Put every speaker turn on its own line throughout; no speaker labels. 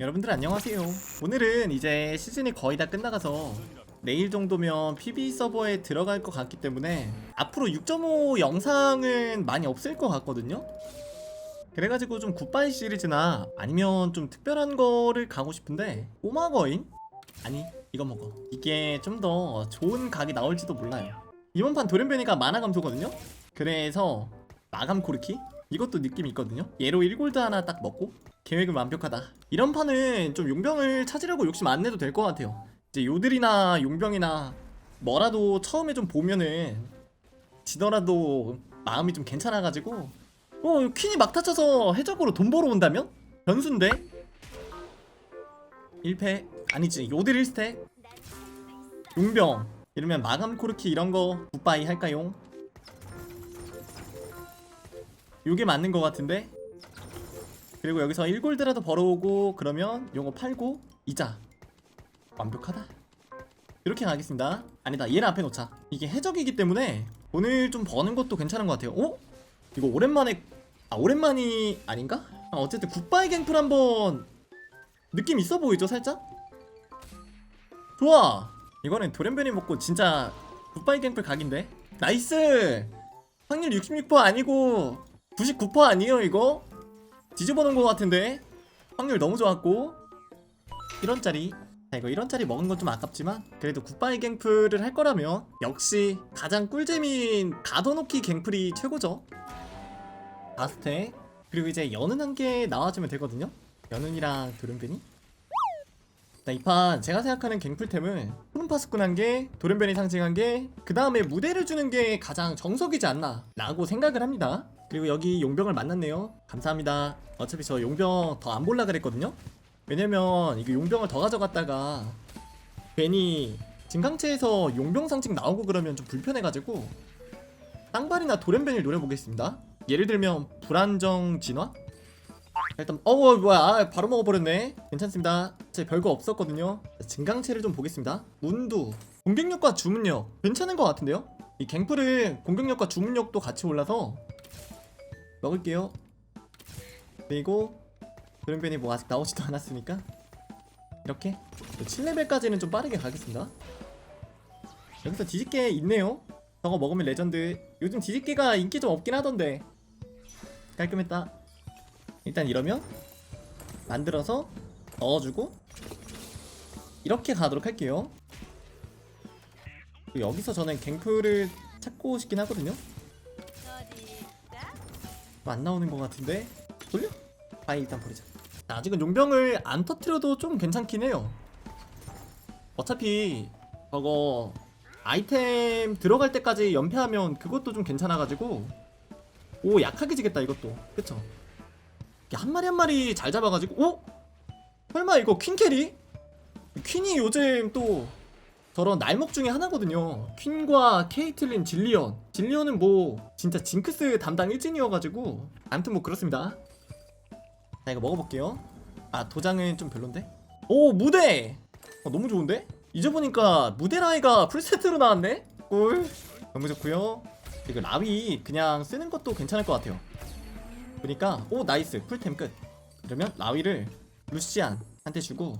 여러분들 안녕하세요. 오늘은 이제 시즌이 거의 다 끝나가서 내일 정도면 PB 서버에 들어갈 것 같기 때문에 앞으로 6.5 영상은 많이 없을 것 같거든요. 그래가지고 좀 굿바이 시리즈나 아니면 좀 특별한 거를 가고 싶은데 꼬마거인? 아니 이거 먹어. 이게 좀 더 좋은 각이 나올지도 몰라요. 이번 판 돌연변이가 만화 감소거든요. 그래서 마감 코르키 이것도 느낌이 있거든요. 얘로 1골드 하나 딱 먹고 계획은 완벽하다. 이런 판은 좀 용병을 찾으려고 욕심 안 내도 될 것 같아요. 이제 요들이나 용병이나 뭐라도 처음에 좀 보면은 지더라도 마음이 좀 괜찮아가지고 어 퀸이 막 다쳐서 해적으로 돈 벌어 온다면? 변수인데? 1패 아니지 요들 1스택 용병 이러면 마감 코르키 이런 거 굿바이 할까용? 요게 맞는 것 같은데? 그리고 여기서 1골드라도 벌어오고 그러면 요거 팔고 이자 완벽하다 이렇게 가겠습니다 아니다 얘를 앞에 놓자 이게 해적이기 때문에 오늘 좀 버는 것도 괜찮은 것 같아요 어? 이거 오랜만에 아 오랜만이 아닌가? 아, 어쨌든 굿바이 갱플 한번 느낌 있어 보이죠 살짝? 좋아 이거는 돌연변이 먹고 진짜 굿바이 갱플 각인데 나이스 확률 66% 아니고 99% 아니에요 이거? 뒤집어 놓은 것 같은데? 확률 너무 좋았고. 1원짜리. 자 이거 1원짜리 먹은 건 좀 아깝지만 그래도 굿바이 갱플을 할 거라면 역시 가장 꿀잼인 가둬놓기 갱플이 최고죠. 다스텍 그리고 이제 연은 한 개 나와주면 되거든요. 연은이랑 도련변이. 이 판 제가 생각하는 갱플템은 푸른파스꾼 한개 도련변이 상징한 게 그 다음에 무대를 주는 게 가장 정석이지 않나 라고 생각을 합니다 그리고 여기 용병을 만났네요. 감사합니다. 어차피 저 용병 더 안 볼라 그랬거든요. 왜냐면 이거 용병을 더 가져갔다가 괜히 진강체에서 용병 상징 나오고 그러면 좀 불편해가지고 땅발이나 도련변을 노려보겠습니다. 예를 들면 불안정 진화? 일단 어우 뭐야. 아, 바로 먹어버렸네. 괜찮습니다. 제 별거 없었거든요. 자, 증강체를 좀 보겠습니다. 문두. 공격력과 주문력. 괜찮은 것 같은데요? 이 갱플은 공격력과 주문력도 같이 올라서 먹을게요. 그리고 그런변이 뭐 아직 나오지도 않았으니까 이렇게 7레벨까지는 좀 빠르게 가겠습니다. 여기서 뒤집개 있네요. 저거 먹으면 레전드. 요즘 뒤집개가 인기 좀 없긴 하던데 깔끔했다. 일단 이러면 만들어서 넣어주고 이렇게 가도록 할게요. 여기서 저는 갱플을 찾고 싶긴 하거든요. 뭐 안 나오는 것 같은데 돌려? 아이 일단 버리자 자, 아직은 용병을 안 터트려도 좀 괜찮긴 해요 어차피 저거 아이템 들어갈 때까지 연패하면 그것도 좀 괜찮아가지고 오 약하게 지겠다 이것도 그쵸 한 마리 한 마리 잘 잡아가지고 오? 설마 이거 퀸 캐리? 퀸이 요즘 또 저런 날먹 중에 하나거든요. 퀸과 케이틀린 질리언. 질리언은 뭐 진짜 징크스 담당 일진이어가지고 아무튼 뭐 그렇습니다. 자 이거 먹어볼게요. 아 도장은 좀 별론데? 오 무대! 어, 너무 좋은데? 잊어보니까 무대 라이가 풀세트로 나왔네? 꿀. 너무 좋고요. 이거 라위 그냥 쓰는 것도 괜찮을 것 같아요. 보니까 오 나이스. 풀템 끝. 그러면 라위를 루시안한테 주고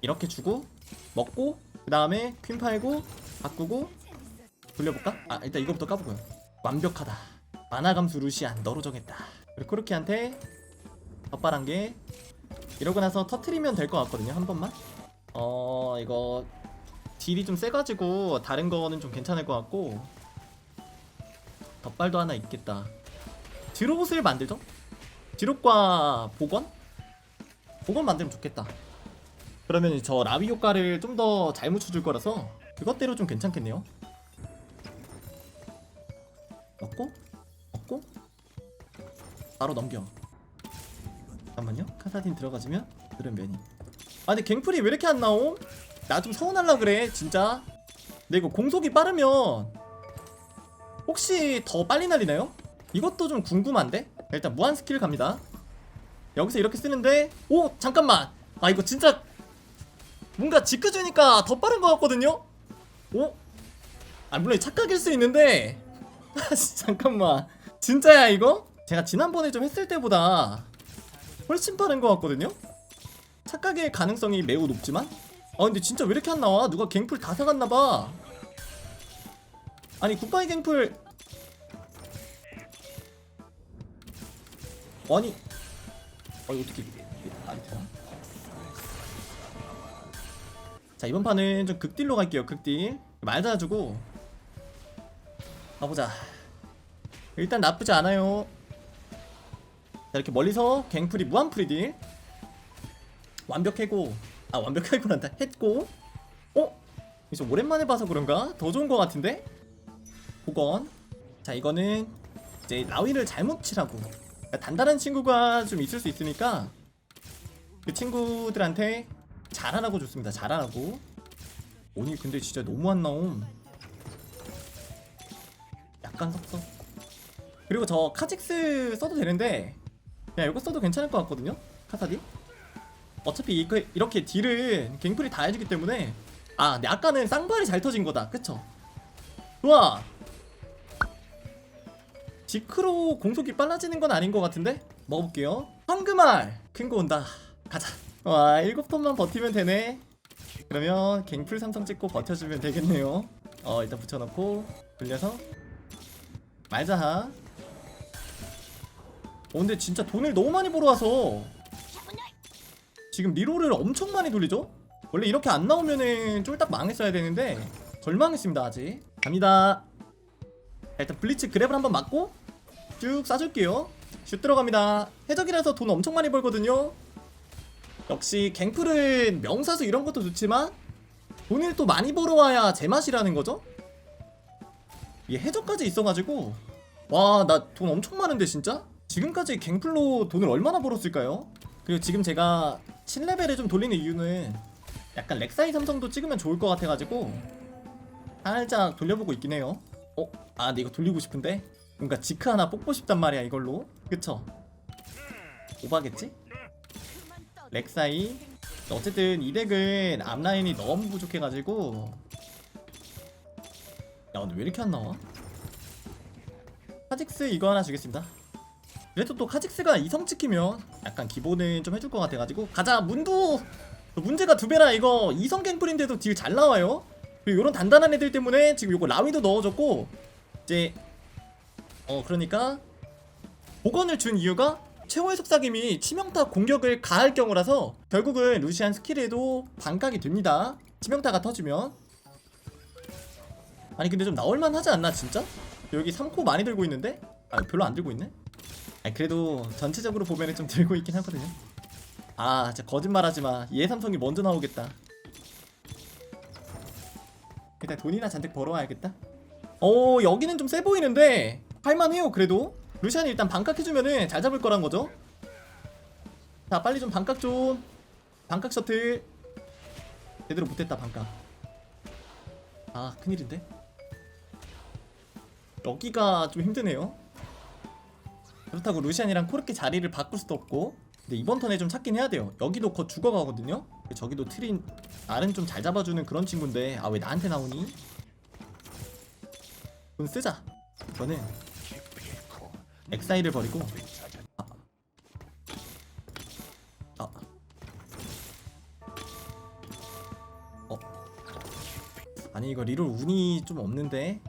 이렇게 주고 먹고 그 다음에 퀸 팔고 바꾸고 돌려볼까? 아 일단 이거부터 까보고요. 완벽하다. 만화 감수 루시안 너로 정했다. 그리고 코르키한테 덧발한 게 이러고 나서 터트리면 될 것 같거든요 한 번만. 어 이거 딜이 좀 세가지고 다른 거는 좀 괜찮을 것 같고. 덧발도 하나 있겠다. 드롭옷을 만들죠? 드롭과 복원? 복원 만들면 좋겠다 그러면 저 라비 효과를 좀 더잘 묻혀줄 거라서 그것대로 좀 괜찮겠네요. 먹고 먹고. 바로 넘겨. 잠깐만요. 카사딘 들어가지면 그런 면이 아 근데 갱플이 왜 이렇게 안 나옴? 나 좀 서운할라 그래 진짜. 근데 이거 공속이 빠르면 혹시 더 빨리 날리나요? 이것도 좀 궁금한데? 일단 무한 스킬 갑니다. 여기서 이렇게 쓰는데 오 잠깐만. 아 이거 진짜 뭔가 지켜주니까 더 빠른 것 같거든요? 오? 아 물론 착각일 수 있는데 아 잠깐만 진짜야 이거? 제가 지난번에 좀 했을 때보다 훨씬 빠른 것 같거든요? 착각의 가능성이 매우 높지만 아 근데 진짜 왜 이렇게 안 나와? 누가 갱플 다 사갔나봐 아니 굿바이 갱플 아니 아니 어떻게 이게 말이 되나? 자 이번 판은 좀 극딜로 갈게요 극딜. 말 잘해주고. 가보자. 일단 나쁘지 않아요. 자 이렇게 멀리서 갱플이 무한 프리딜. 완벽해고. 아 완벽해고란다. 했고. 어? 이제 오랜만에 봐서 그런가? 더 좋은 것 같은데? 복원 자 이거는 이제 라위를 잘못 치라고. 그러니까 단단한 친구가 좀 있을 수 있으니까 그 친구들한테 잘하라고 좋습니다. 잘하라고. 오니 근데 진짜 너무 안 나옴. 약간 섭섭 그리고 저 카직스 써도 되는데 그냥 이거 써도 괜찮을 것 같거든요? 카사디? 어차피 이거, 이렇게 딜은 갱플이 다 해주기 때문에. 아 근데 아까는 쌍발이 잘 터진 거다. 그쵸? 좋아. 지크로 공속이 빨라지는 건 아닌 것 같은데? 먹어볼게요. 황금알. 큰 거 온다. 가자 와 일곱 턴만 버티면 되네. 그러면 갱플 삼성 찍고 버텨주면 되겠네요. 어 일단 붙여놓고 돌려서 말자하 어 근데 진짜 돈을 너무 많이 벌어와서 지금 리롤을 엄청 많이 돌리죠? 원래 이렇게 안 나오면은 쫄딱 망했어야 되는데 덜 망했습니다 아직. 갑니다. 자, 일단 블리츠 그랩을 한번 맞고 쭉 쏴줄게요. 슛 들어갑니다. 해적이라서 돈 엄청 많이 벌거든요 역시 갱플은 명사수 이런 것도 좋지만 돈을 또 많이 벌어와야 제맛이라는 거죠 이게 해적까지 있어가지고 와 나 돈 엄청 많은데 진짜? 지금까지 갱플로 돈을 얼마나 벌었을까요? 그리고 지금 제가 7레벨을 좀 돌리는 이유는 약간 렉사이 삼성도 찍으면 좋을 것 같아가지고 살짝 돌려보고 있긴 해요 어? 아 근데 이거 돌리고 싶은데 뭔가 지크 하나 뽑고 싶단 말이야 이걸로 그쵸? 오바겠지? 렉사이. 어쨌든 이 덱은 앞라인이 너무 부족해가지고. 야 근데 왜 이렇게 안 나와? 카직스 이거 하나 주겠습니다. 그래도 또 카직스가 이성 찍히면 약간 기본은 좀 해줄 것 같아가지고. 가자 문도 문제가 두 배라 이거. 이성 갱플인데도 딜 잘 나와요. 그리고 이런 단단한 애들 때문에 지금 이거 라위도 넣어줬고 이제 어 그러니까 복원을 준 이유가 최후의 속삭임이 치명타 공격을 가할 경우라서 결국은 루시안 스킬에도 반각이 됩니다. 치명타가 터지면. 아니 근데 좀 나올만 하지 않나 진짜? 여기 3코 많이 들고 있는데? 아 별로 안 들고 있네? 아니 그래도 전체적으로 보면은 좀 들고 있긴 하거든요. 아 진짜 거짓말하지마. 얘 삼성이 먼저 나오겠다. 일단 돈이나 잔뜩 벌어와야겠다. 어 여기는 좀 세 보이는데? 할만해요 그래도 루시안이 일단 반각 해주면은 잘 잡을 거란 거죠? 자 빨리 좀 반각 좀. 반각 셔틀. 제대로 못했다 반각. 아 큰일인데? 여기가 좀 힘드네요. 그렇다고 루시안이랑 코르키 자리를 바꿀 수도 없고 근데 이번 턴에 좀 찾긴 해야 돼요. 여기도 곧 죽어가거든요? 저기도 트린 알은 좀잘 잡아주는 그런 친구인데 아 왜 나한테 나오니? 돈 쓰자. 저는 엑사이를 버리고 아. 아. 어. 아니 이거 리롤 운이 좀 없는데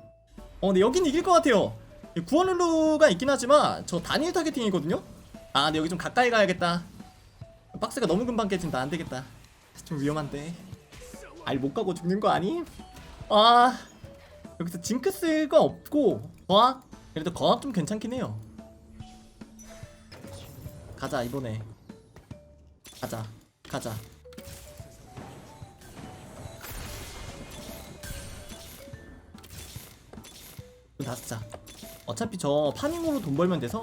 어 근데 여긴 이길 것 같아요 이 구원룰루가 있긴 하지만 저 단일 타겟팅이거든요 아 근데 여기 좀 가까이 가야겠다 박스가 너무 금방 깨진다 안되겠다 좀 위험한데 알못 가고 죽는 거 아님? 아 여기서 징크스가 없고 거학? 그래도 거학 좀 괜찮긴 해요 가자 이번에. 가자 가자. 다 쓰자 어차피 저 파밍으로 돈 벌면 돼서.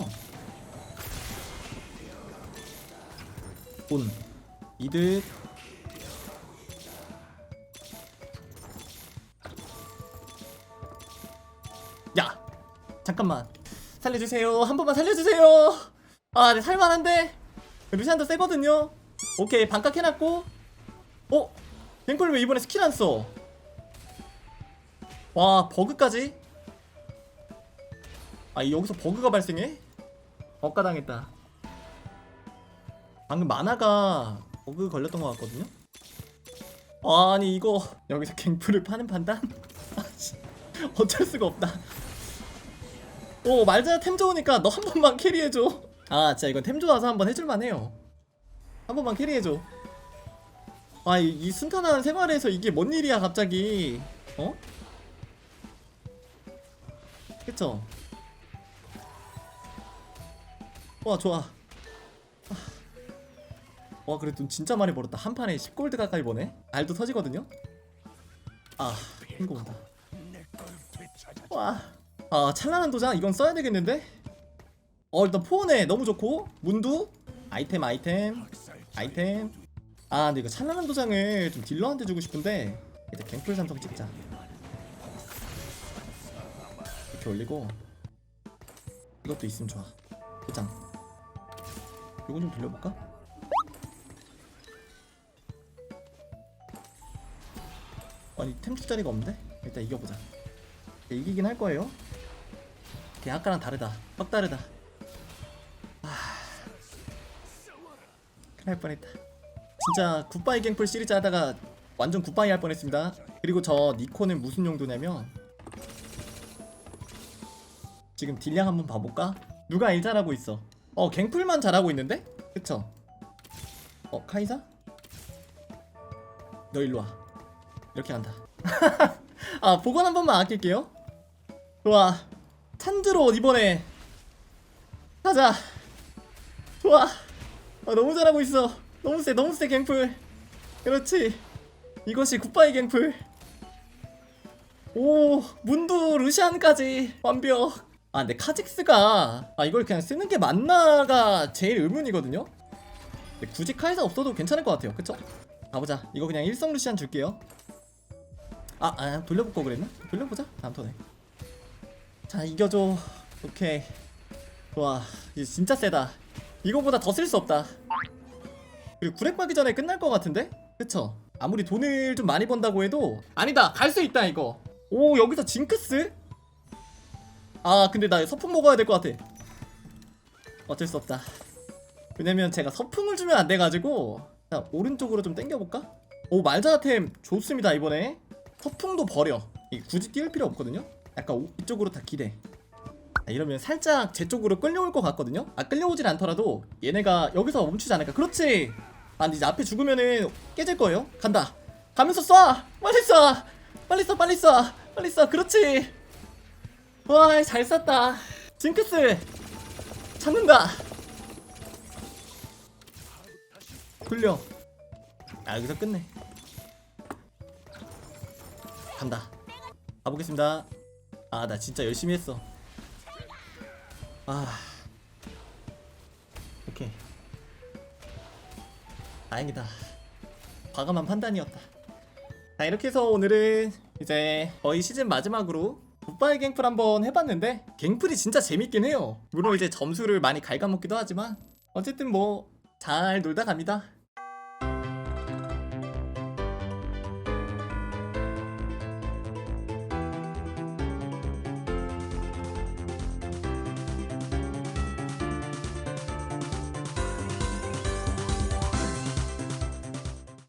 돈 이득. 야! 잠깐만. 살려주세요. 한 번만 살려주세요 아 네, 살만한데 루시안도 세거든요 오케이 반각 해놨고 어? 뱅콜 왜 이번에 스킬 안 써? 와 버그까지? 아 여기서 버그가 발생해? 억가당했다 방금 만화가 버그 걸렸던 것 같거든요 아니 이거 여기서 갱플을 파는 판단? 아, 씨. 어쩔 수가 없다 오 말자 템 좋으니까 너 한 번만 캐리해줘 아 진짜 이건 템 좋아서 한번 해줄만 해요. 한 번만 캐리해줘. 아이 이 순탄한 생활에서 이게 뭔 일이야 갑자기. 어? 그쵸? 와 좋아. 아. 와 그래 돈 진짜 많이 벌었다. 한 판에 10골드 가까이 버네? 알도 터지거든요? 아 핑거 온다. 와아 찬란한 도장? 이건 써야 되겠는데 어 일단 포원에 너무 좋고 문두 아이템 아이템 아이템. 아 근데 이거 찬란한 도장을 좀 딜러한테 주고 싶은데 일단 갱플 삼성 찍자. 이렇게 올리고 이것도 있으면 좋아. 도장. 요거 좀 돌려볼까? 아니 템 자리가 없는데? 일단 이겨보자. 네, 이기긴 할 거예요. 걔 아까랑 다르다. 확 다르다 날 뻔했다. 진짜 굿바이 갱플 시리즈 하다가 완전 굿바이 할 뻔했습니다. 그리고 저 니코는 무슨 용도냐면 지금 딜량 한번 봐볼까? 누가 일 잘하고 있어? 어 갱플만 잘하고 있는데? 그쵸? 어 카이사? 너 일로와. 이렇게 간다. 아 보건 한 번만 아낄게요. 좋아. 찬드로 이번에 가자. 좋아 아, 너무 잘하고 있어. 너무 세 너무 세 갱플. 그렇지. 이것이 굿바이 갱플. 오 문도 루시안까지 완벽. 아 근데 카직스가 아 이걸 그냥 쓰는 게 맞나가 제일 의문이거든요? 근데 굳이 카이사 없어도 괜찮을 것 같아요. 그쵸? 가보자. 이거 그냥 일성 루시안 줄게요. 아, 아 돌려볼 거 그랬나? 돌려보자. 다음 턴에. 자 이겨줘. 오케이. 좋아. 이제 진짜 세다 이거보다 더 쓸 수 없다 그리고 구렉 가기 전에 끝날 것 같은데? 그쵸? 아무리 돈을 좀 많이 번다고 해도 아니다 갈 수 있다 이거 오 여기서 징크스? 아 근데 나 서풍 먹어야 될 것 같아 어쩔 수 없다 왜냐면 제가 서풍을 주면 안 돼가지고 자 오른쪽으로 좀 당겨볼까? 오 말자템 좋습니다 이번에 서풍도 버려 이 굳이 띄울 필요 없거든요 약간 오- 이쪽으로 다 기대 아, 이러면 살짝 제 쪽으로 끌려올 것 같거든요? 아 끌려오질 않더라도 얘네가 여기서 멈추지 않을까? 그렇지! 아 이제 앞에 죽으면은 깨질 거예요? 간다. 가면서 쏴! 빨리 쏴! 빨리 쏴 빨리 쏴! 빨리 쏴! 그렇지! 와잘 쐈다. 징크스! 잡는다. 굴려. 아 여기서 끝내. 간다. 가보겠습니다. 아 나 진짜 열심히 했어 아. 오케이. 다행이다. 과감한 판단이었다. 자 이렇게 해서 오늘은 이제 거의 시즌 마지막으로 굿바이 갱플 한번 해봤는데 갱플이 진짜 재밌긴 해요. 물론 이제 점수를 많이 갉아먹기도 하지만 어쨌든 뭐 잘 놀다 갑니다